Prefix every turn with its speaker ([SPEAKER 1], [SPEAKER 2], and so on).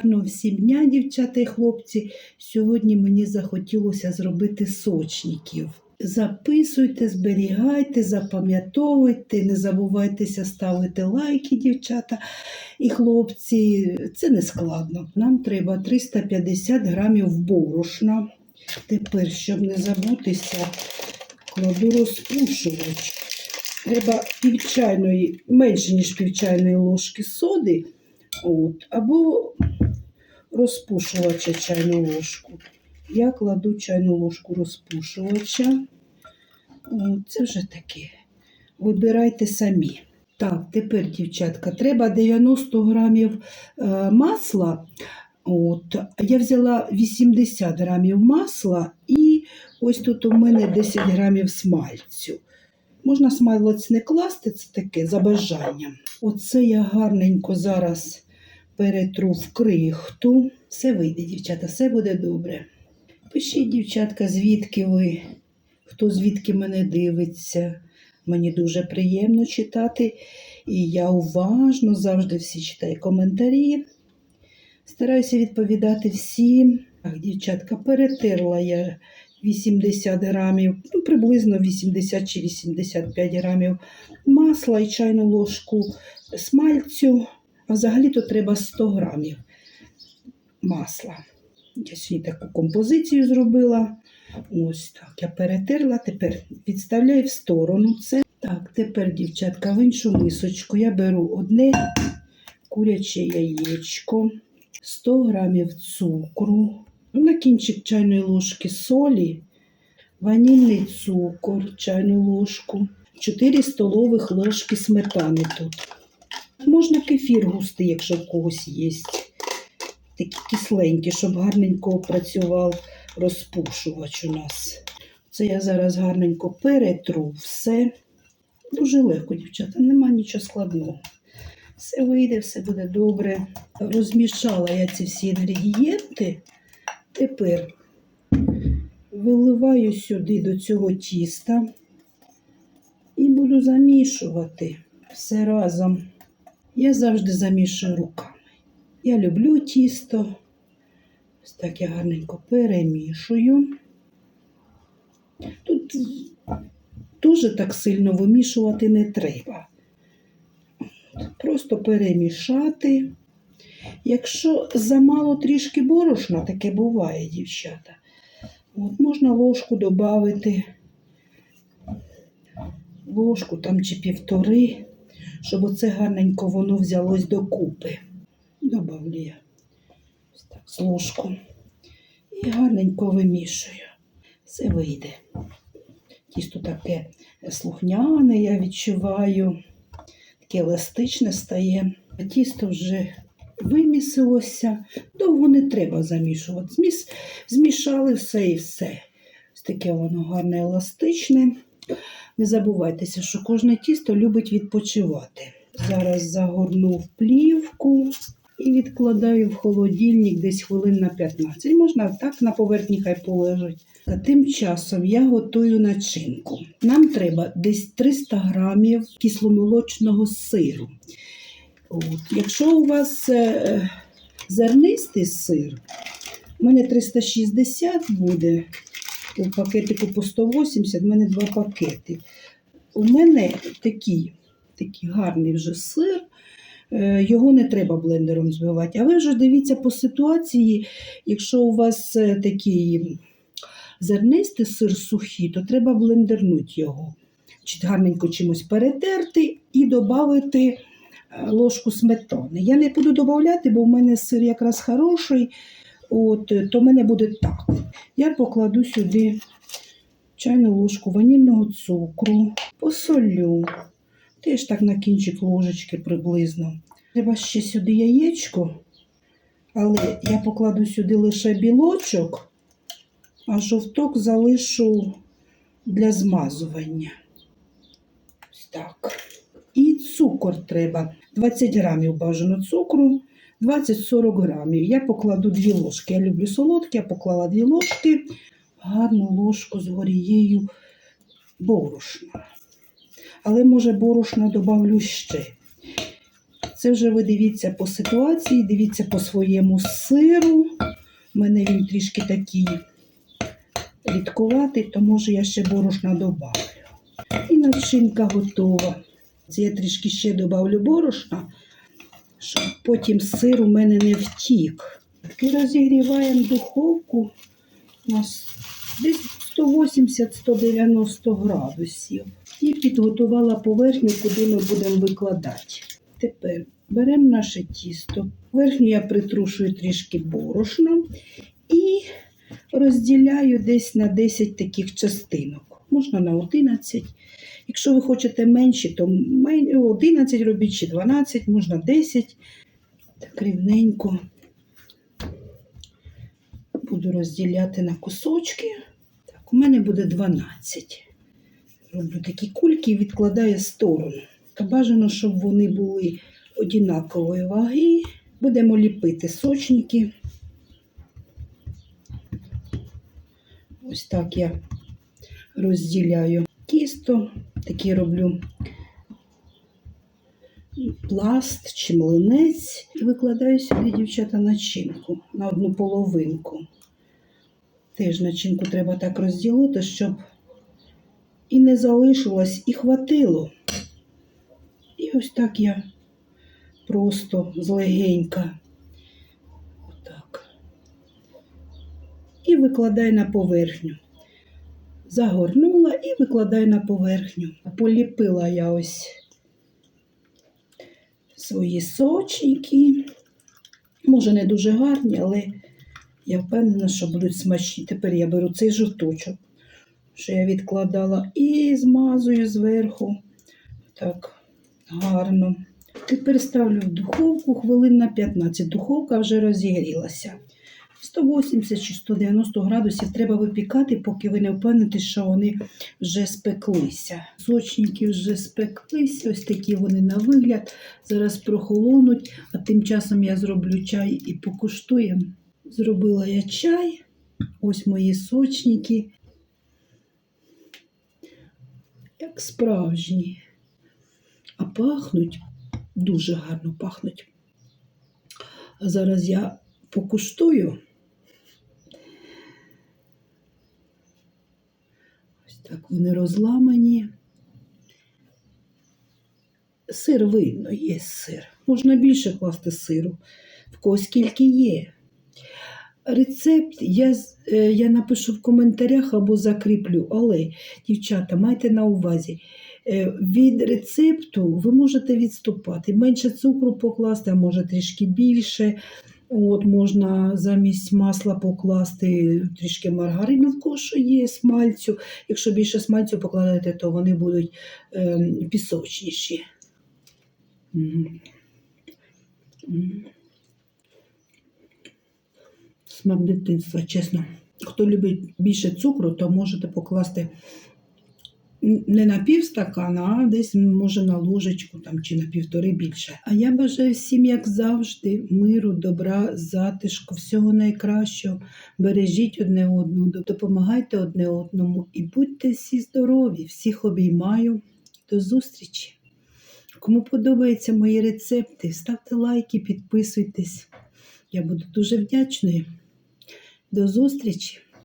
[SPEAKER 1] Гарного всім дня, дівчата і хлопці. Сьогодні мені захотілося зробити сочників. Записуйте, зберігайте, запам'ятовуйте, не забувайтеся ставити лайки, дівчата і хлопці. Це не складно. Нам треба 350 грамів борошна. Тепер, щоб не забутися, кладу розпушувач. Треба пів чайної, менше, ніж пів чайної ложки соди. От, або розпушувача чайну ложку. Я кладу чайну ложку розпушувача. Це вже таке. Вибирайте самі. Так, тепер, дівчатка, треба 90 грамів е, масла. От, я взяла 80 грамів масла і ось тут у мене 10 грамів смальцю. Можна смалець не класти, це таке за бажанням. Оце я гарненько зараз перетру в крихту. Все вийде, дівчата, все буде добре. Пишіть, дівчатка, звідки ви, хто звідки мене дивиться. Мені дуже приємно читати. І я уважно завжди всі читаю коментарі. Стараюся відповідати всім. Так, дівчатка, перетерла я 80 грамів, ну, приблизно 80 чи 85 грамів масла і чайну ложку смальцю. А взагалі-то треба 100 грамів масла. Я сьогодні таку композицію зробила. Ось так. Я перетерла, тепер відставляю в сторону це. Так, тепер, дівчатка, в іншу мисочку я беру одне куряче яєчко, 100 грамів цукру, на кінчик чайної ложки солі, ванільний цукор, чайну ложку, 4 столових ложки сметани тут. Можна кефір густий, якщо в когось є. Такі кисленькі, щоб гарненько працював розпушувач у нас. Це я зараз гарненько перетру все. Дуже легко, дівчата, нема нічого складного. Все вийде, все буде добре. Розмішала я ці всі інгредієнти. Тепер виливаю сюди до цього тіста і буду замішувати все разом. Я завжди замішую руками. Я люблю тісто. Ось так я гарненько перемішую. Тут дуже так сильно вимішувати не треба. Просто перемішати. Якщо замало трішки борошна, таке буває, дівчата, от можна ложку додати, ложку там чи півтори, щоб оце гарненько воно взялось докупи. Добавлю я з ложку і гарненько вимішую. Все вийде. Тісто таке слухняне, я відчуваю, таке еластичне стає. Тісто вже вимісилося, довго не треба замішувати. Зміс, змішали все і все. Ось таке воно гарне, еластичне. Не забувайтеся, що кожне тісто любить відпочивати. Зараз загорну в плівку і відкладаю в холодильник десь хвилин на 15. Можна так на поверхні хай полежать. А тим часом я готую начинку. Нам треба десь 300 грамів кисломолочного сиру. От. Якщо у вас е, зернистий сир, у мене 360 буде, у пакетику по 180, в мене два пакети. У мене такий, такий гарний вже сир, е, його не треба блендером збивати. А ви вже дивіться по ситуації, якщо у вас е, такий зернистий сир сухий, то треба блендернути його. Чи гарненько чимось перетерти і додати ложку сметани. Я не буду додати, бо в мене сир якраз хороший, от, то в мене буде так. Я покладу сюди чайну ложку ванільного цукру, посолю, теж так на кінчик ложечки приблизно. Треба ще сюди яєчко, але я покладу сюди лише білочок, а жовток залишу для змазування. Ось так. І цукор треба. 20 грамів бажано цукру, 20-40 грамів. Я покладу 2 ложки. Я люблю солодке, я поклала 2 ложки, гарну ложку з горією борошна. Але, може, борошна добавлю ще. Це вже ви дивіться по ситуації, дивіться по своєму сиру. У мене він трішки такий рідкуватий, то може я ще борошна добавлю. І начинка готова. Це я трішки ще добавлю борошна, щоб потім сир у мене не втік. І розігріваємо духовку у нас десь 180-190 градусів. І підготувала поверхню, куди ми будемо викладати. Тепер беремо наше тісто. Верхню я притрушую трішки борошном і розділяю десь на 10 таких частинок. Можна на 11. Якщо ви хочете менші, то 11 робіть чи 12, можна 10. Так рівненько буду розділяти на кусочки. Так, у мене буде 12. Роблю такі кульки і відкладаю сторону. Та бажано, щоб вони були однакової ваги. Будемо ліпити сочники. Ось так я розділяю тісто, такі роблю пласт чи млинець. І викладаю сюди, дівчата, начинку на одну половинку. Теж начинку треба так розділити, щоб і не залишилось, і хватило. І ось так я просто злегенька. Отак. І викладаю на поверхню. Загорнула і викладаю на поверхню. Поліпила я ось свої сочники. Може, не дуже гарні, але я впевнена, що будуть смачні. Тепер я беру цей жовточок, що я відкладала, і змазую зверху. Так, гарно. Тепер ставлю в духовку хвилин на 15. Духовка вже розігрілася. 180 чи 190 градусів треба випікати, поки ви не впевнитесь, що вони вже спеклися. Сочники вже спеклися, ось такі вони на вигляд. Зараз прохолонуть, а тим часом я зроблю чай і покуштуємо. Зробила я чай. Ось мої сочники. Як справжні. А пахнуть дуже гарно пахнуть. А зараз я покуштую. Ось так вони розламані. Сир видно, є сир. Можна більше класти сиру, в кого скільки є. Рецепт я, е, я напишу в коментарях або закріплю, але, дівчата, майте на увазі, е, від рецепту ви можете відступати. Менше цукру покласти, а може трішки більше. От можна замість масла покласти трішки маргарину, в що є смальцю. Якщо більше смальцю покладете, то вони будуть ем, пісочніші. Смак дитинства, чесно. Хто любить більше цукру, то можете покласти не на пів стакана, а десь може на ложечку там, чи на півтори більше. А я бажаю всім, як завжди, миру, добра, затишку, всього найкращого. Бережіть одне одного, допомагайте одне одному і будьте всі здорові, всіх обіймаю. До зустрічі! Кому подобаються мої рецепти, ставте лайки, підписуйтесь. Я буду дуже вдячною. До зустрічі!